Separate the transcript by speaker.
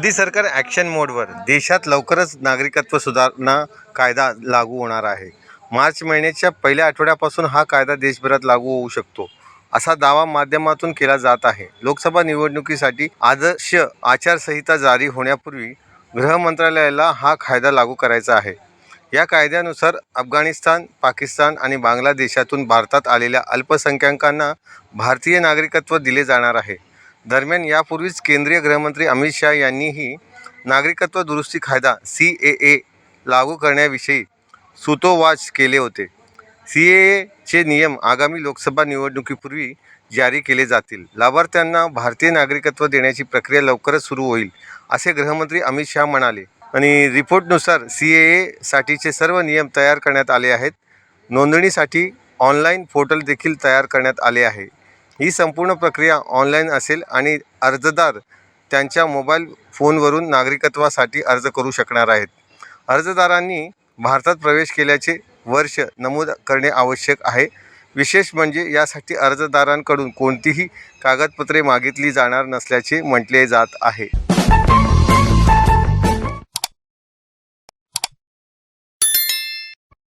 Speaker 1: मोदी सरकार ॲक्शन मोडवर देशात लवकरच नागरिकत्व सुधारणा कायदा लागू होणार आहे. मार्च महिन्याच्या पहिल्या आठवड्यापासून हा कायदा देशभरात लागू होऊ शकतो असा दावा माध्यमातून केला जात आहे. लोकसभा निवडणुकीसाठी आदर्श आचारसंहिता जारी होण्यापूर्वी गृह मंत्रालयाला हा कायदा लागू करायचा आहे. या कायद्यानुसार अफगाणिस्तान पाकिस्तान आणि बांगलादेशातून भारतात आलेल्या अल्पसंख्याकांना भारतीय नागरिकत्व दिले जाणार आहे. दरम्यान यापूर्वीच केंद्रीय गृहमंत्री अमित शहा यांनीही नागरिकत्व दुरुस्ती कायदा सी ए ए लागू करण्याविषयी सुतोवाच केले होते. सी ए एचे नियम आगामी लोकसभा निवडणुकीपूर्वी जारी केले जातील. लाभार्थ्यांना भारतीय नागरिकत्व देण्याची प्रक्रिया लवकरच सुरू होईल असे गृहमंत्री अमित शहा म्हणाले. आणि रिपोर्टनुसार सी ए एसाठीचे सर्व नियम तयार करण्यात आले आहेत. नोंदणीसाठी ऑनलाईन पोर्टल देखील तयार करण्यात आले आहे. ही संपूर्ण प्रक्रिया ऑनलाईन असेल आणि अर्जदार त्यांच्या मोबाईल फोनवरून नागरिकत्वासाठी अर्ज करू शकणार आहेत. अर्जदारांनी भारतात प्रवेश केल्याचे वर्ष नमूद करणे आवश्यक आहे. विशेष म्हणजे यासाठी अर्जदारांकडून कोणतीही कागदपत्रे मागितली जाणार नसल्याचे म्हटले जात आहे.